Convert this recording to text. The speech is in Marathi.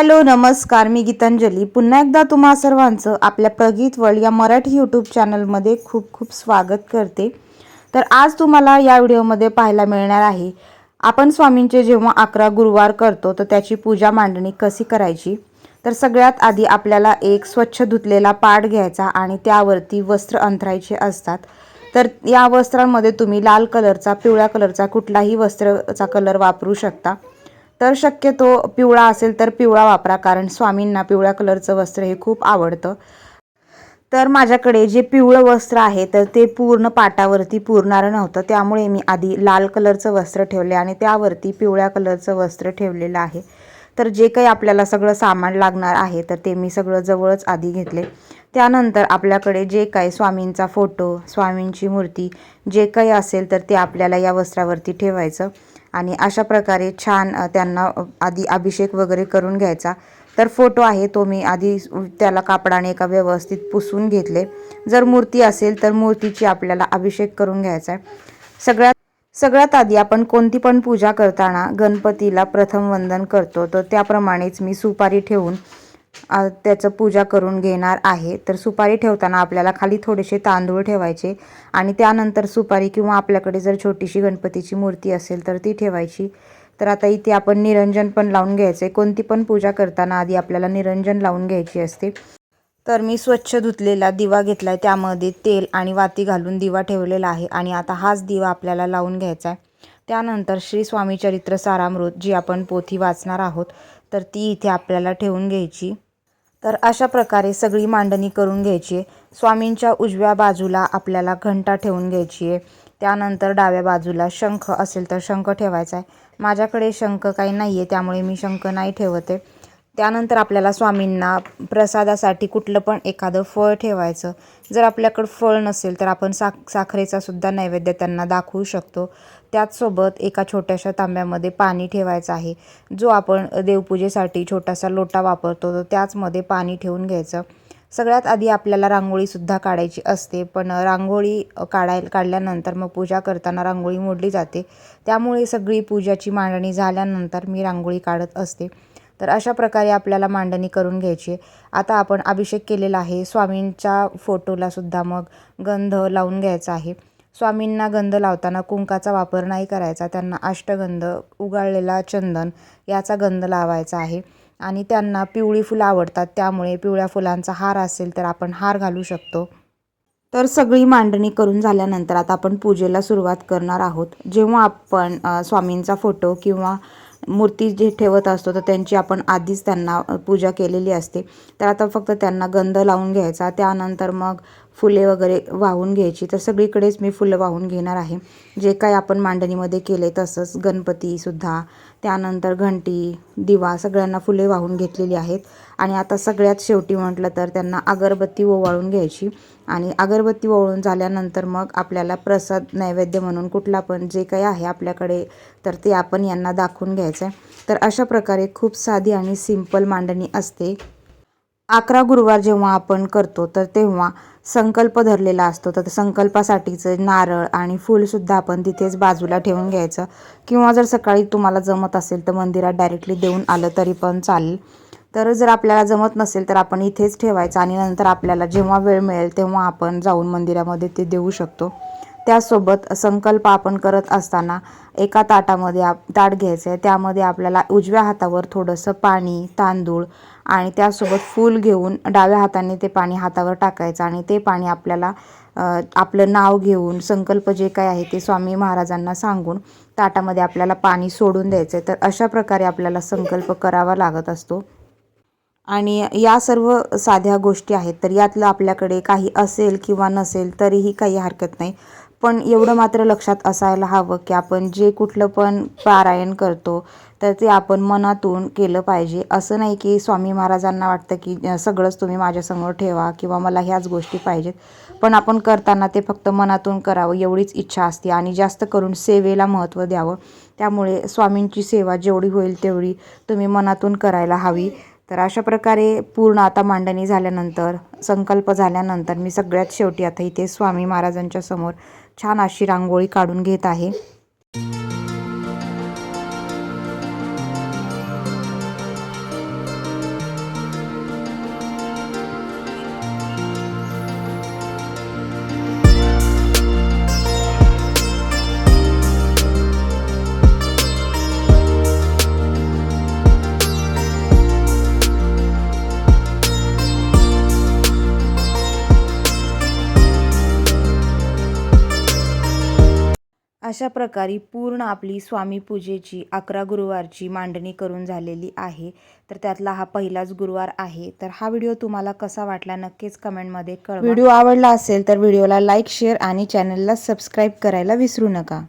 हॅलो नमस्कार मी गीतांजली. पुन्हा एकदा तुम्हा सर्वांचं आपल्या प्रगीत वर्ल्ड या मराठी यूट्यूब चॅनलमध्ये खूप खूप स्वागत करते. तर आज तुम्हाला या व्हिडिओमध्ये पाहायला मिळणार आहे आपण स्वामींचे जेव्हा अकरा गुरुवार करतो तर त्याची पूजा मांडणी कशी करायची? तर सगळ्यात आधी आपल्याला एक स्वच्छ धुतलेला पाट घ्यायचा आणि त्यावरती वस्त्र अंथरायचे असतात. तर या वस्त्रांमध्ये तुम्ही लाल कलरचा पिवळ्या कलरचा कुठलाही वस्त्रचा कलर वापरू शकता. तर शक्यतो पिवळा असेल तर पिवळा वापरा कारण स्वामींना पिवळ्या कलरचं वस्त्र हे खूप आवडतं. तर माझ्याकडे जे पिवळं वस्त्र आहे तर ते पूर्ण पाटावरती पुरणारं नव्हतं. त्यामुळे मी आधी लाल कलरचं वस्त्र ठेवले आणि त्यावरती पिवळ्या कलरचं वस्त्र ठेवलेलं आहे. तर जे काही आपल्याला सगळं सामान लागणार आहे तर ते मी सगळं जवळच आधी घेतले. त्यानंतर आपल्याकडे जे काही स्वामींचा फोटो स्वामींची मूर्ती जे काही असेल तर ते आपल्याला या वस्त्रावरती ठेवायचं. आणि अशा प्रकारे छान त्यांना आधी अभिषेक वगैरे करून घ्यायचा. तर फोटो आहे तो मी आधी त्याला कापडाने एका व्यवस्थित पुसून घेतले. जर मूर्ती असेल तर मूर्तीची आपल्याला अभिषेक करून घ्यायचा आहे. सगळ्यात सगळ्यात आधी आपण कोणती पण पूजा करताना गणपतीला प्रथम वंदन करतो. तर त्याप्रमाणेच मी सुपारी ठेवून त्याचं पूजा करून घेणार आहे. तर सुपारी ठेवताना आपल्याला खाली थोडेसे तांदूळ ठेवायचे आणि त्यानंतर सुपारी किंवा आपल्याकडे जर छोटीशी गणपतीची मूर्ती असेल तर ती ठेवायची. तर आता इथे आपण निरंजन पण लावून घ्यायचे. कोणती पण पूजा करताना आधी आपल्याला निरंजन लावून घ्यायची असते. तर मी स्वच्छ धुतलेला दिवा घेतला आहे त्यामध्ये तेल आणि वाती घालून दिवा ठेवलेला आहे आणि आता हाच दिवा आपल्याला लावून घ्यायचा आहे त्यानंतर श्री स्वामी चरित्र सारामृत जी आपण पोथी वाचणार आहोत. तर ती इथे आपल्याला ठेवून घ्यायची. तर अशा प्रकारे सगळी मांडणी करून घ्यायची. आहे स्वामींच्या उजव्या बाजूला आपल्याला घंटा ठेवून घ्यायची आहे. त्यानंतर डाव्या बाजूला शंख असेल तर शंख ठेवायचा आहे. माझ्याकडे शंख काही नाही आहे त्यामुळे मी शंख नाही ठेवते त्यानंतर आपल्याला स्वामींना प्रसादासाठी कुठलं पण एखादं फळ ठेवायचं. जर आपल्याकडं फळ नसेल तर आपण साख साखरेचा सुद्धा नैवेद्य त्यांना दाखवू शकतो. त्याचसोबत एका छोट्याशा तांब्यामध्ये पाणी ठेवायचं आहे. जो आपण देवपूजेसाठी छोटासा लोटा वापरतो तर त्याचमध्ये पाणी ठेवून घ्यायचं. सगळ्यात आधी आपल्याला रांगोळीसुद्धा काढायची असते. पण रांगोळी काढाय काढल्यानंतर मग पूजा करताना रांगोळी मोडली जाते. त्यामुळे सगळी पूजाची मांडणी झाल्यानंतर मी रांगोळी काढत असते. तर अशा प्रकारे आपल्याला मांडणी करून घ्यायची. आहे आता आपण अभिषेक केलेला आहे. स्वामींच्या फोटोलासुद्धा मग गंध लावून घ्यायचा आहे. स्वामींना गंध लावताना कुंकाचा वापर नाही करायचा. त्यांना अष्टगंध उगाळलेला चंदन याचा गंध लावायचा आहे. आणि त्यांना पिवळी फुलं आवडतात. त्यामुळे पिवळ्या फुलांचा हार असेल तर आपण हार घालू शकतो. तर सगळी मांडणी करून झाल्यानंतर आता आपण पूजेला सुरुवात करणार आहोत. जेव्हा आपण स्वामींचा फोटो किंवा मूर्ती जे ठेवत असतो तर त्यांची आपण आधीच त्यांना पूजा केलेली असते. तर आता फक्त त्यांना गंध लावून घ्यायचा. त्यानंतर मग फुले वगैरे वाहून घ्यायची तर सगळीकडेच मी फुलं वाहून घेणार आहे. जे काही आपण मांडणीमध्ये केले तसंच गणपतीसुद्धा त्यानंतर घंटी दिवा सगळ्यांना फुले वाहून घेतलेली आहेत. आणि आता सगळ्यात शेवटी म्हटलं तर त्यांना अगरबत्ती ओवाळून घ्यायची. आणि अगरबत्ती ओवाळून झाल्यानंतर मग आपल्याला प्रसाद नैवेद्य म्हणून कुठला पण जे काही आहे आपल्याकडे तर ते आपण यांना दाखवून घ्यायचं आहे तर अशा प्रकारे खूप साधी आणि सिंपल मांडणी असते. अकरा गुरुवार जेव्हा आपण करतो तर तेव्हा संकल्प धरलेला असतो. तर संकल्पासाठीचं नारळ आणि फूलसुद्धा आपण तिथेच बाजूला ठेवून घ्यायचं. किंवा जर सकाळी तुम्हाला जमत असेल तर मंदिरात डायरेक्टली देऊन आलं तरी पण चालेल. तर जर आपल्याला जमत नसेल तर आपण इथेच ठेवायचं आणि नंतर आपल्याला जेव्हा वेळ मिळेल तेव्हा आपण जाऊन मंदिरामध्ये ते देऊ शकतो. त्यासोबत संकल्प आपण करत असताना एका ताटामध्ये आप ताट घ्यायचं आहे त्यामध्ये आपल्याला उजव्या हातावर थोडंसं पाणी तांदूळ आणि त्यासोबत फूल घेऊन डाव्या हाताने ते पाणी हातावर टाकायचं आणि ते पाणी आपल्याला आपलं नाव घेऊन संकल्प जे काय आहे ते स्वामी महाराजांना सांगून ताटामध्ये आपल्याला पाणी सोडून द्यायचं आहे तर अशा प्रकारे आपल्याला संकल्प करावा लागत असतो. आणि या सर्व साध्या गोष्टी आहेत. तर यातलं आपल्याकडे काही असेल किंवा नसेल तरीही काही हरकत नाही. पण एवढं मात्र लक्षात असायला हवं की आपण जे कुठलं पण पारायण करतो तर ते आपण मनातून केलं पाहिजे. असं नाही की स्वामी महाराजांना वाटतं की सगळंच तुम्ही माझ्यासमोर ठेवा किंवा मला ह्याच गोष्टी पाहिजेत. पण आपण करताना ते फक्त मनातून करावं एवढीच इच्छा असते आणि जास्त करून सेवेला महत्त्व द्यावं. त्यामुळे स्वामींची सेवा जेवढी होईल तेवढी तुम्ही मनातून करायला हवी. तर अशा प्रकारे पूर्ण आता मांडणी झाल्यानंतर संकल्प झाल्यानंतर मी सगळ्यात शेवटी आता इथे स्वामी महाराजांच्या समोर छान अशी रांगोळी काढून घेत आहे. अशा प्रकारे पूर्ण आपली स्वामी पूजेची अकरा गुरुवारची मांडणी करून झालेली आहे. तर त्यातला हा पहिलाच गुरुवार आहे. तर हा व्हिडिओ तुम्हाला कसा वाटला नक्कीच कमेंटमध्ये कळवा. व्हिडिओ आवडला असेल तर व्हिडिओला लाईक शेअर आणि चॅनलला सबस्क्राईब करायला विसरू नका.